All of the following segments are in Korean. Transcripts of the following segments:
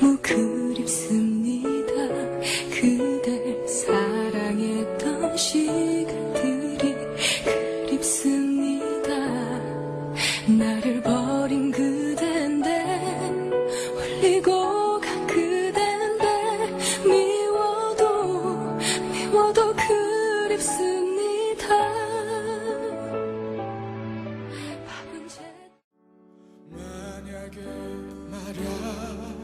너무 그립습니다. 그댈 사랑했던 시간들이 그립습니다. 나를 버린 그댄데 홀리고 간 그댄데 미워도 그립습니다. 만약에 말야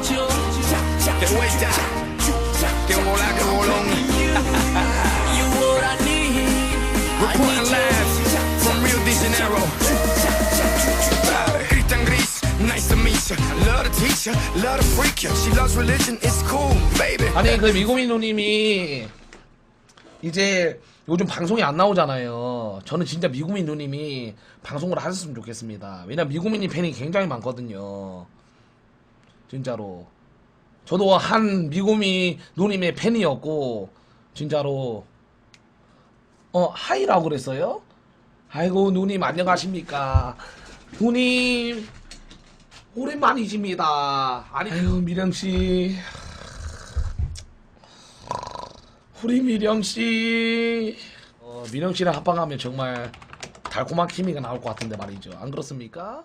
De vuelta Que mola, que need Reporting live From Rio de Janeiro Christian Gris Nice to meet you Love to teach you Love to freak you She loves religion It's cool, baby 아니 그 미고민 누님이 이제 요즘 방송이 안 나오잖아요. 저는 진짜 미고민 누님이 방송을 하셨으면 좋겠습니다. 왜냐 면 미고민님 팬이 굉장히 많거든요. 진짜로. 저도 한 미고미 누님의 팬이었고 진짜로 어 하이라고 그랬어요? 아이고 누님 안녕하십니까? 누님 오랜만이십니다. 아니 아유 미령 씨. 우리 미령 씨. 어, 미령 씨랑 합방하면 정말 달콤한 케미가 나올 것 같은데 말이죠. 안 그렇습니까?